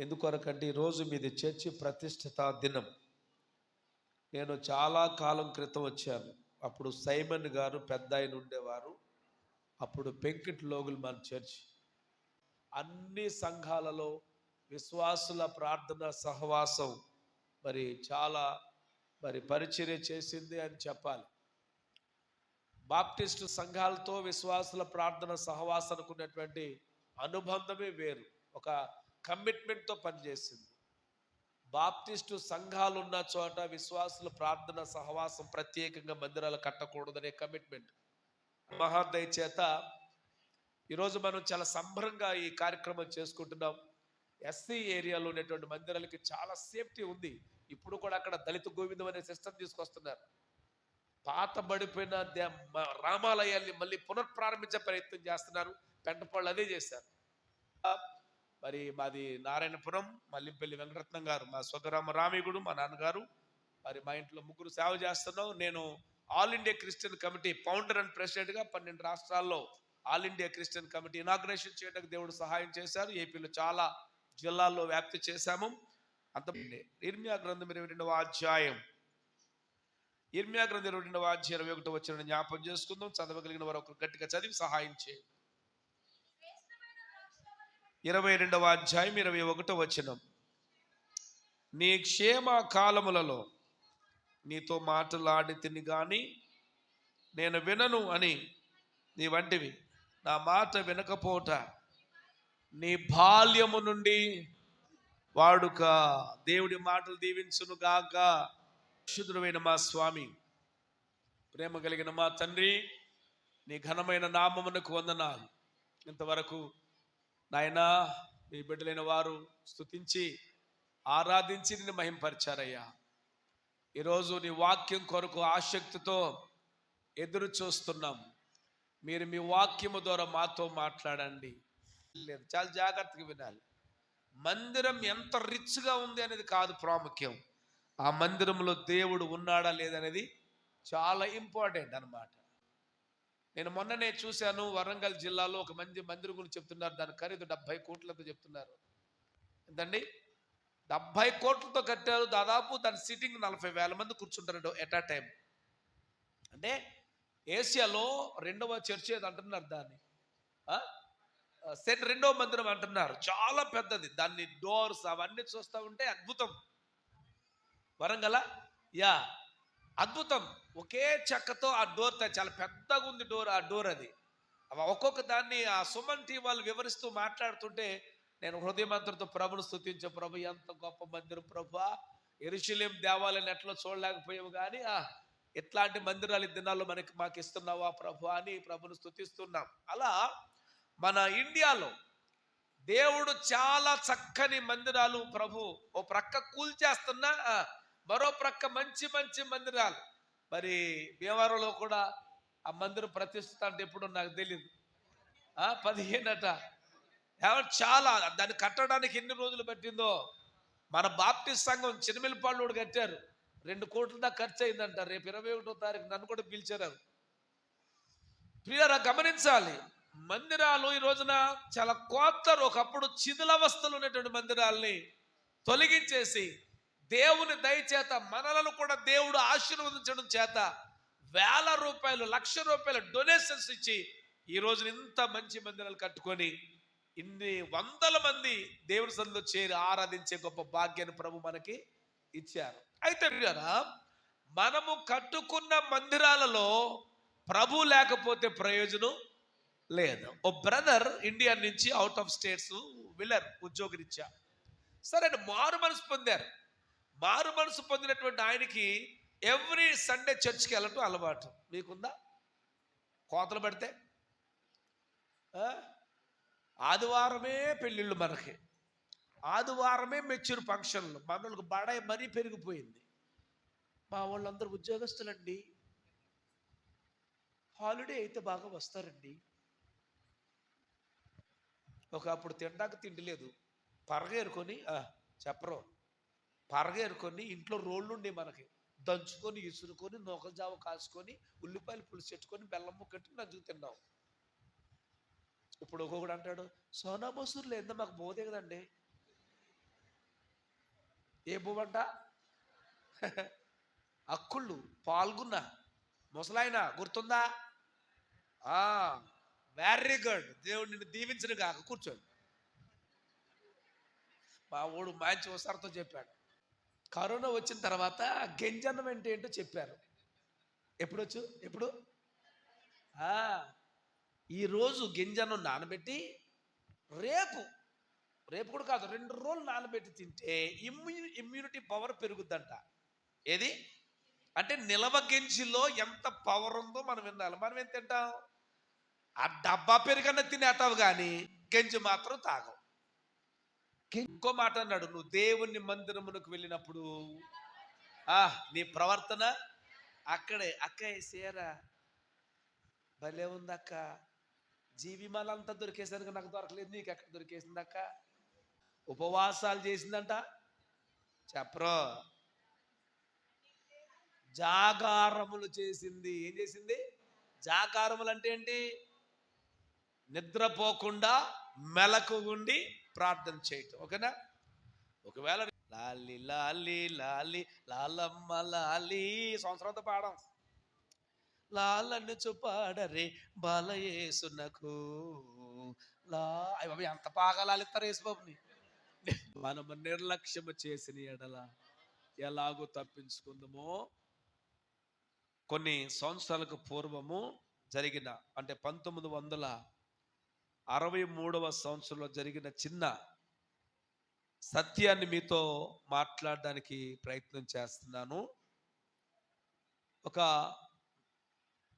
ఎందుకొరకంటే ఈరోజు మీది చర్చి ప్రతిష్ఠిత దినం. నేను చాలా కాలం క్రితం వచ్చాను. అప్పుడు సైమన్ గారు పెద్ద ఆయన ఉండేవారు. అప్పుడు పెంకిట్ లోగుల్ మన చర్చ్. అన్ని సంఘాలలో విశ్వాసుల ప్రార్థన సహవాసం మరి చాలా మరి పరిచర్య చేసింది అని చెప్పాలి. బాప్టిస్టు సంఘాలతో విశ్వాసుల ప్రార్థన సహవాసానికి ఉన్నటువంటి అనుబంధమే వేరు. ఒక కమిట్మెంట్తో పనిచేసింది. బాప్టిస్టు సంఘాలు ఉన్న చోట విశ్వాసుల ప్రార్థన సహవాసం ప్రత్యేకంగా మందిరాలు కట్టకూడదనే కమిట్మెంట్. మహాదయ చేత ఈరోజు మనం చాలా సంబరంగా ఈ కార్యక్రమం చేసుకుంటున్నాం. ఎస్సీ ఏరియాలో ఉన్నటువంటి మందిరాలకి చాలా సేఫ్టీ ఉంది. ఇప్పుడు కూడా అక్కడ దళిత గోవిందం అనే సిస్టమ్ తీసుకొస్తున్నారు. పాత పడిపోయిన దే- రామాలయాల్ని మళ్ళీ పునఃప్రారంభించే ప్రయత్నం చేస్తున్నారు. పెంటపాళ్ళు అదే చేశారు. మరి మాది నారాయణపురం మల్లింపల్లి వెంకటరత్నం గారు మా స్వగ్రామ రామిగుడు మా నాన్నగారు. మరి మా ఇంట్లో ముగ్గురు సేవ చేస్తున్నాం. నేను All India Christian committee founder and ప్రెసిడెంట్గా పన్నెండు రాష్ట్రాల్లో All India Christian committee inauguration చేయడానికి దేవుడు సహాయం చేశారు. ఏపీలో చాలా జిల్లాల్లో వ్యాప్తి చేశాము. అంత ఇర్మియా గ్రంథం ఇరవై రెండవ అధ్యాయం. ఇర్మియా గ్రంథం ఇరవై రెండవ అధ్యాయం ఇరవై ఒకటి వచ్చిన జ్ఞాపం చేసుకుందాం. చదవగలిగిన వారు ఒక గట్టిగా చదివి సహాయం చేయండి. ఇరవై రెండవ అధ్యాయం ఇరవై ఒకటో వచనం. నీ క్షేమ కాలములలో నీతో మాటలాడి తిని కానీ నేను వినను అని నీ వంటివి. నా మాట వినకపోట. నీ బాల్యము నుండి వాడుక. దేవుడి మాటలు దీవించును గాక. క్షుద్రమైన మా స్వామి ప్రేమ కలిగిన మా తండ్రి నీ ఘనమైన నామమునకు వందనాలు. ఇంతవరకు నాయనా మీ బిడ్డలైన వారు స్తుతించి ఆరాధించి నిన్ను మహింపరిచారయ్యా. ఈరోజు నీ వాక్యం కొరకు ఆసక్తితో ఎదురు చూస్తున్నాం. మీరు మీ వాక్యము ద్వారా మాతో మాట్లాడండి. లేదు చాలా జాగ్రత్తగా వినాలి. మందిరం ఎంత రిచ్గా ఉంది అనేది కాదు ప్రాముఖ్యం. ఆ మందిరంలో దేవుడు ఉన్నాడా లేదనేది చాలా ఇంపార్టెంట్ అన్నమాట. నేను మొన్ననే చూశాను వరంగల్ జిల్లాలో ఒక మంది మందిరం గురించి చెప్తున్నారు. దాని ఖరీదు డెబ్బై కోట్లతో చెప్తున్నారు. ఎంతండి? డెబ్బై కోట్లతో కట్టారు. దాదాపు దాని సిట్టింగ్ నలభై వేల మంది కూర్చుంటారు ఎట్ ఆ టైం అంటే ఏషియాలో రెండవ చర్చ్ ఏది అంటున్నారు దాన్ని? ఆ? సెంట్ రెండవ మందిరం అంటున్నారు. చాలా పెద్దది. దాన్ని డోర్స్ అవన్నీ చూస్తూ ఉంటే అద్భుతం. వరంగల? యా అద్భుతం. ఒకే చెక్కతో ఆ డోర్ చాలా పెద్దగా ఉంది డోర్ ఆ డోర్ అది. ఒక్కొక్క దాన్ని ఆ సుమన్ టీ వాళ్ళు వివరిస్తూ మాట్లాడుతుంటే నేను హృదయమంతటితో ప్రభును స్తుతించే ప్రభు ఎంత గొప్ప మందిరం ప్రభు. ఎరుశలేం దేవాలయం ఎట్లా చూడలేకపోయావు కానీ ఆ ఎట్లాంటి మందిరాలు ఈ దినాల్లో మనకి మాకు ఇస్తున్నావా ప్రభు అని ప్రభును స్తుతిస్తున్నాం. అలా మన ఇండియాలో దేవుడు చాలా చక్కని మందిరాలు ప్రభు. ఓ ప్రక్క కూల్చేస్తున్నా ఆ, మరో ప్రక్క మంచి మంచి మందిరాలు. మరి భీమవరంలో కూడా ఆ మందిరం ప్రతిష్ఠిత అంటే ఎప్పుడు నాకు తెలియదు పదిహేనట. ఏమంటే చాలా దాన్ని కట్టడానికి ఎన్ని రోజులు పట్టిందో. మన బాప్టిస్ట్ సంఘం చిన్నమిల్లిపాళ్ళు కూడా కట్టారు. రెండు కోట్ల దాకా ఖర్చు అయిందంట రేపు ఇరవై ఒకటో తారీఖు నన్ను కూడా పిలిచారు ప్రియరా గమనించాలి. మందిరాలు ఈ రోజున చాలా కోత్తరు. ఒకప్పుడు చిదులవస్థలు ఉన్నటువంటి మందిరాల్ని తొలగించేసి దేవుని దయచేత మనలను కూడా దేవుడు ఆశీర్వదించడం చేత వేల రూపాయలు లక్ష రూపాయల డొనేషన్స్ ఇచ్చి ఈ రోజున ఇంత మంచి మందిరాలు కట్టుకొని ఇన్ని వందల మంది దేవుని సందులో చేరి ఆరాధించే గొప్ప భాగ్యాన్ని ప్రభు మనకి ఇచ్చారు. అయితే ప్రియులారా, మనము కట్టుకున్న మందిరాలలో ప్రభు లేకపోతే ప్రయోజనం లేదు. ఓ బ్రదర్ ఇండియా నుంచి అవుట్ ఆఫ్ స్టేట్స్ విలర్ ఉద్యోగరీత్యా సరే మారు మనసు పొందారు. మారు మనసు పొందినటువంటి ఆయనకి ఎవ్రీ సండే చర్చ్కి వెళ్ళటం అలవాటు. మీకుందా? కోతలు పెడితే? ఆదివారమే పెళ్ళిళ్ళు మనకి. ఆదివారమే మెచ్యూర్ ఫంక్షన్లు. మనలకు బడాయి మరీ పెరిగిపోయింది. మా వాళ్ళందరూ ఉద్యోగస్తులండి. హాలిడే అయితే బాగా వస్తారండి. ఒకప్పుడు తినడానికి తిండి లేదు. పరగేరుకొని చెప్పరు. పరగేరుకొని ఇంట్లో రోళ్ళు ఉండే మనకి. దంచుకొని ఇసురుకొని నూకజావ కాసుకొని ఉల్లిపాయలు పులుసు పెట్టుకొని బెల్లం ముక్కట్టి నంచుకు తిన్నాం ఇప్పుడు ఒక్కొక్కడు అంటాడు సోనా మసూర్ లేదా మాకు బోదే కదండి. ఏ పువ్వు అంట అక్కుళ్ళు పాల్గొన్న ముసలాయన గుర్తుందా? వెరీ గుడ్ దేవుడు నిన్ను దీవించను కాక కూర్చోండి. మా ఊడు మంచి ఉసారతో చెప్పాడు. కరోనా వచ్చిన తర్వాత గెంజన్నం అంటే ఏంటో చెప్పారు. ఎప్పుడొచ్చు? ఎప్పుడు? ఈరోజు గింజను నానబెట్టి రేపు రేపు కూడా కాదు రెండు రోజులు నానబెట్టి తింటే ఇమ్యూ ఇమ్యూనిటీ పవర్ పెరుగుద్దంట. ఏది? అంటే నిలవ గెంజిలో ఎంత పవర్ ఉందో మనం వినాలి. మనం ఏం తింటాం? ఆ డబ్బా పెరుగన్న తినేతావు కానీ గంజి మాత్రం తాగవు. ఇంకో మాట అన్నాడు నువ్వు దేవుని మందిరమునకు వెళ్ళినప్పుడు ఆ నీ ప్రవర్తన అక్కడే. అక్క సేరా భలే ఉంది అక్క జీవిమాలంతా దొరికేసరికి నాకు దొరకలేదు నీకు ఎక్కడ దొరికేసిందక్క? ఉపవాసాలు చేసిందంట. చెప్పరు? జాగారములు చేసింది. ఏం చేసింది? జాగారములు అంటే ఏంటి? నిద్రపోకుండా మెలకు ఉండి ప్రార్థన చేయటం ఓకేనా? ఒకవేళ లాలి లాలి లాలి లాలమ్మ లాలి సంవత్సరంతో పాడం. లాలను చూపాడరే బాలయేసునకు. లా అయ్య ఎంత బాగా లాలిస్తారు యేసుబాబుని. మనము నిర్లక్ష్యము చేసిన ఎడల ఎలాగో తప్పించుకుందామో. కొన్ని సంవత్సరాలకు పూర్వము జరిగిన అంటే పంతొమ్మిది వందల అరవై మూడవ సంవత్సరంలో జరిగిన చిన్న సత్యాన్ని మీతో మాట్లాడడానికి ప్రయత్నం చేస్తున్నాను. ఒక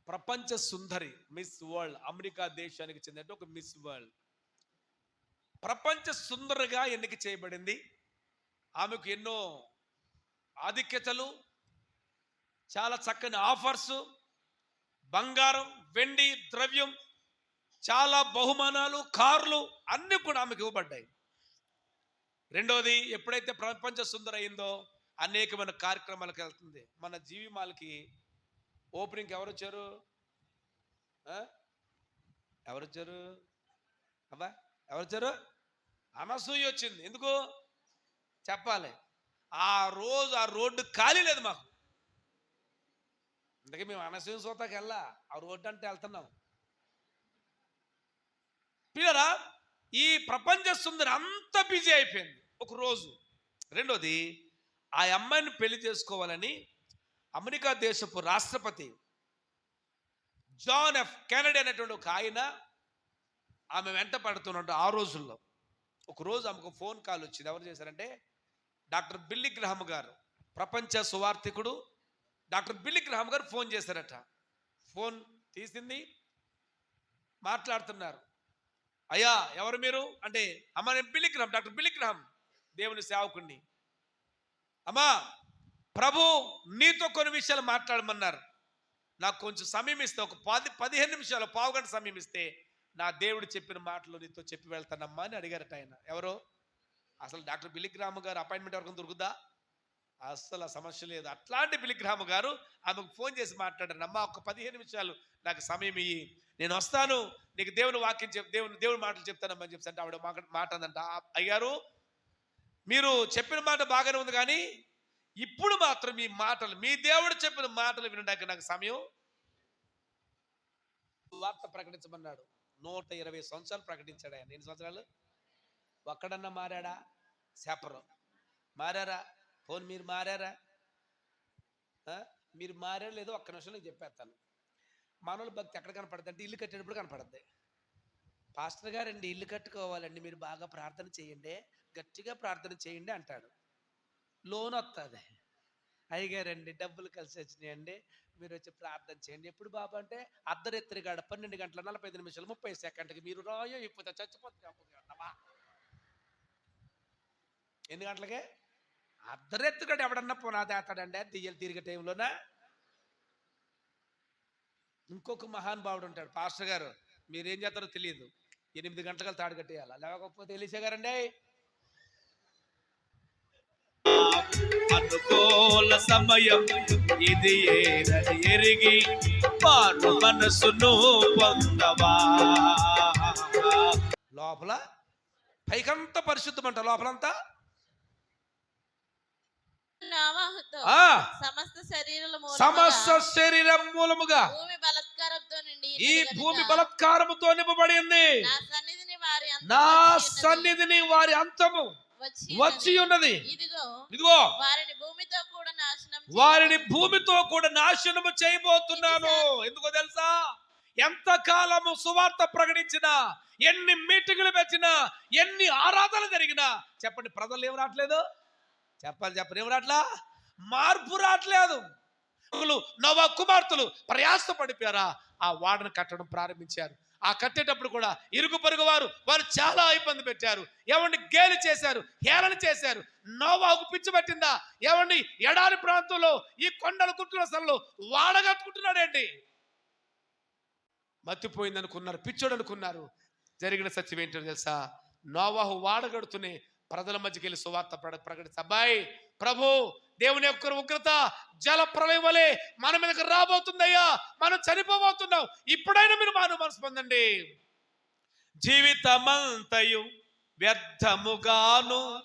ప్రపంచ సుందరి మిస్ వరల్డ్ అమెరికా దేశానికి చెందిన ఒక మిస్ వరల్డ్. ప్రపంచ సుందరిగా ఎన్నిక చేయబడింది. ఆమెకు ఎన్నో ఆధిక్యతలు చాలా చక్కని ఆఫర్స్ బంగారం వెండి ద్రవ్యం చాలా బహుమానాలు కార్లు అన్నీ కూడా ఆమెకు ఇవ్వబడ్డాయి. రెండోది ఎప్పుడైతే ప్రపంచ సుందర అయిందో అనేకమైన కార్యక్రమాలకు వెళ్తుంది. మన జీవిమాలకి ఓపెనింగ్కి ఎవరు వచ్చారు? ఎవరు వచ్చారు? అబ్బా ఎవరు వచ్చారు? అనసూయ వచ్చింది. ఎందుకు? చెప్పాలి. ఆ రోజు ఆ రోడ్డు ఖాళీ లేదు మాకు. అందుకే మేము అనసూయ సోతాకి వెళ్ళా ఆ రోడ్డు అంటే వెళ్తున్నాం. పిల్లరా ఈ ప్రపంచ సుందరి అంత బిజీ అయిపోయింది. ఒక రోజు. రెండోది ఆ అమ్మాయిని పెళ్ళి చేసుకోవాలని అమెరికా దేశపు రాష్ట్రపతి జాన్ ఎఫ్ కెనడీ అనేటువంటి ఒక ఆయన ఆమె వెంట పడుతున్నట్టు ఆ రోజుల్లో. ఒక రోజు ఆమెకు ఫోన్ కాల్ వచ్చింది. ఎవరు చేశారంటే డాక్టర్ బిల్లి గ్రహం గారు ప్రపంచ సువార్థికుడు డాక్టర్ బిల్లి గ్రహం గారు ఫోన్ చేశారట. ఫోన్ తీసింది మాట్లాడుతున్నారు. అయ్యా ఎవరు మీరు? అంటే అమ్మ నేను పిలిగ్రహం డాక్టర్ బిలిగ్రహం దేవుని సేవకుణ్ణి. అమ్మా ప్రభు నీతో కొన్ని విషయాలు మాట్లాడమన్నారు. నాకు కొంచెం సమయం ఇస్తే ఒక పది పదిహేను నిమిషాలు పావుగంట సమయం ఇస్తే నా దేవుడు చెప్పిన మాటలు నీతో చెప్పి వెళ్తానమ్మా అని అడిగారట ఆయన. ఎవరు? అసలు డాక్టర్ బిలిగ్రామ్ గారు అపాయింట్మెంట్ వరకు దొరుకుదా అసలు ఆ సమస్య లేదు. అట్లాంటి బిలిగ్రామ్ గారు ఆమెకు ఫోన్ చేసి మాట్లాడారు అమ్మా ఒక పదిహేను నిమిషాలు నాకు సమయం ఇయ్యి. నేను వస్తాను నీకు దేవుని వాక్యం చెప్ దేవుని దేవుని మాటలు చెప్తానమ్మని చెప్పి అంటే ఆవిడ మాట మాట అందంట. అయ్యారు మీరు చెప్పిన మాట బాగానే ఉంది కానీ ఇప్పుడు మాత్రం మీ మాటలు మీ దేవుడు చెప్పిన మాటలు వినడానికి నాకు సమయం. వార్త ప్రకటించమన్నాడు. నూట ఇరవై సంవత్సరాలు ప్రకటించాడు ఆయన. ఎన్ని సంవత్సరాలు? ఒక్కడన్నా మారాడా? శాపరం మారారా? ఫోన్ మీరు మారారా? మీరు మారారా లేదో ఒక్క నిమిషం నేను చెప్పేస్తాను. మానవుల భక్తి ఎక్కడ కనపడుతుంది అంటే ఇల్లు కట్టేటప్పుడు కనపడద్ది. పాస్టర్ గారండి ఇల్లు కట్టుకోవాలండి మీరు బాగా ప్రార్థన చేయండి గట్టిగా ప్రార్థన చేయండి అంటాడు. లోన్ వస్తుంది అయ్యగారండి డబ్బులు కలిసి వచ్చినాయండి మీరు వచ్చి ప్రార్థన చేయండి. ఎప్పుడు బాబు అంటే అర్ధరాత్రి కాడ పన్నెండు గంటల నలభై ఐదు నిమిషాలు ముప్పై సెకండ్కి మీరు రాయో ఇప్పుడు చచ్చిపోతుంది ఎన్ని గంటలకే? అర్ధరాత్రి కాడ ఎవడన్నా పునాదేస్తాడండి దియ్యలు తిరిగే టైంలోనా? ఇంకొక మహానుభావుడు ఉంటాడు పాస్టర్ గారు. మీరేం చేస్తారో తెలియదు. ఎనిమిది గంటలకు తాడు కట్టేయాలి? లేకపోతే తెలిసే గారండి అనుకోల సమయం ఇది ఏదని ఎరిగి వారు మనసును పొందవా? లోపల పైకంతా పరిశుద్ధమంట లోపలంతా సమస్త శరీరం మూలముగా భూమి బలత్కారంతో నిండి ఈ భూమి బలత్కారముతో నింపబడి ఉంది నా సన్నిధిని వారి అంతము వచ్చి ఉన్నది. ఇదిగో వారిని భూమితో కూడా నాశనం వారిని భూమితో కూడా నాశనము చేయబోతున్నాను. ఎందుకో తెలుసా? ఎంత కాలము సువార్త ప్రకటించినా ఎన్ని మీటింగులు పెట్టినా ఎన్ని ఆరాధనలు జరిగినా చెప్పండి ప్రజలు ఏం రావట్లేదు? చెప్పాలి చెప్పరు ఏం రావట్లా మార్పు రావట్లేదు. నవ కుమార్తెలు ప్రయాస పడిపోయారా? ఆ వాడను కట్టడం ప్రారంభించారు. ఆ కట్టేటప్పుడు కూడా ఇరుగు పొరుగు వారు వారు చాలా ఇబ్బంది పెట్టారు. ఏమండి గేలి చేశారు? హేళన చేశారు. నోవాకు పిచ్చి పట్టిందా? ఏమండి ఎడారి ప్రాంతంలో ఈ కొండలు కుట్టుకున్న స్థలంలో వాడగట్టుకుంటున్నాడేంటి మత్తిపోయింది అనుకున్నారు పిచ్చోడు అనుకున్నారు జరిగిన సత్యం ఏంటో తెలుసా? నోవాహు వాడగడుతూనే ప్రజల మధ్యకి వెళ్ళి సువార్త ప్ర ప్రకటించి అబ్బాయి ప్రభు దేవుని యొక్క ఉగ్రత జల ప్రళయం వలె మన మీదకి రాబోతుందయ్యా. మనం చనిపోబోతున్నాం. ఇప్పుడైనా మీరు మాను మనసు పొందండి. జీవితమంతయు వ్యర్థముగాను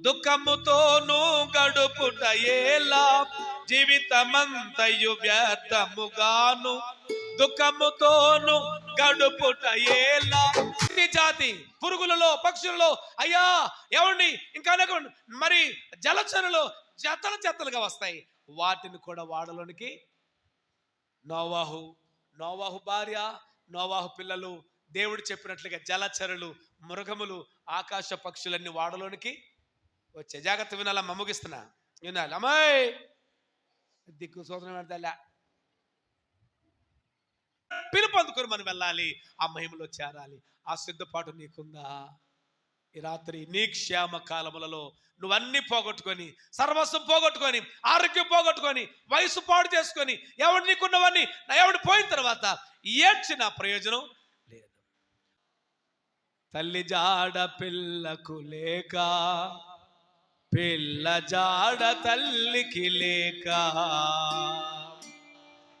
దుఃఖముతోనూ గడుపుట ఏలా జీవితమంతయు వ్యర్థముగాను దుఃఖముతోను గడుపుట ఏలా జాతి పురుగులలో పక్షులలో అయ్యా ఏమండి ఇంకా అనేక మరి జలచరులు జతలు జతలుగా వస్తాయి. వాటిని కూడా వాడలోనికి నోవాహు. నోవాహు భార్య నోవాహు పిల్లలు దేవుడు చెప్పినట్లుగా జలచరులు మృగములు ఆకాశ పక్షులన్నీ వాడలోనికి వచ్చే జాగ్రత్త వినాలా మమ్మగిస్తున్నా. వినాలి. అమ్మాయి! దిక్కు సోదరం పెడతా పిలుపు అందుకొని మనం వెళ్ళాలి ఆ మహిమలో చేరాలి ఆ సిద్ధపాటు నీకుందా? ఈ రాత్రి నీ క్షేమ కాలములలో నువ్వన్నీ పోగొట్టుకొని సర్వస్వం పోగొట్టుకొని ఆరోగ్యం పోగొట్టుకొని వయసు పాడు చేసుకొని ఎవడు నీకున్నవన్నీ నా ఎవడు పోయిన తర్వాత ఏడ్చిన ప్రయోజనం లేదు. తల్లి జాడ పిల్లకు లేక పిల్ల జాడ తల్లికి లేక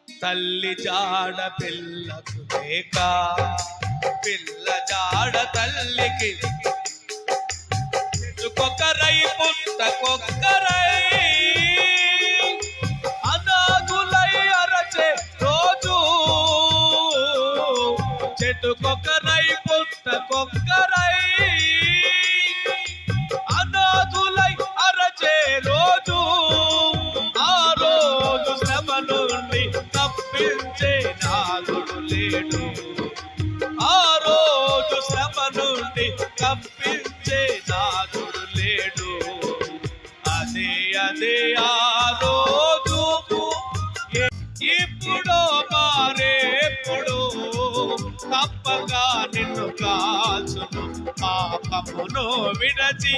తల్లి జాడ పిల్లకు లేక పిల్ల జాడ తల్లికి కొక్కరై పుట్టకొక్కరై అనాథులై అరచే రోజు చెట్టు చెట్టుకొక్కరై పుట్టకొక్కరై అనాథులై ఇప్పుడు మారేప్పుడు తప్పగా నిన్ను కాల్చును పాపమును విడచి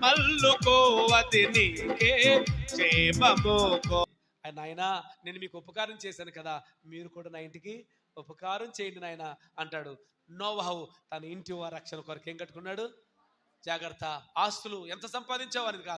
మల్లుకోవతి నీకే క్షేమముకో నాయన నేను మీకు ఉపకారం చేశాను కదా. మీరు కూడా నా ఇంటికి ఉపకారం చేయండి నాయన అంటాడు. నోవహు తన ఇంటి వారి రక్షణ కొరకు ఏం కట్టుకున్నాడు? జాగ్రత్త. ఆస్తులు ఎంత సంపాదించావు అనేది కాదు.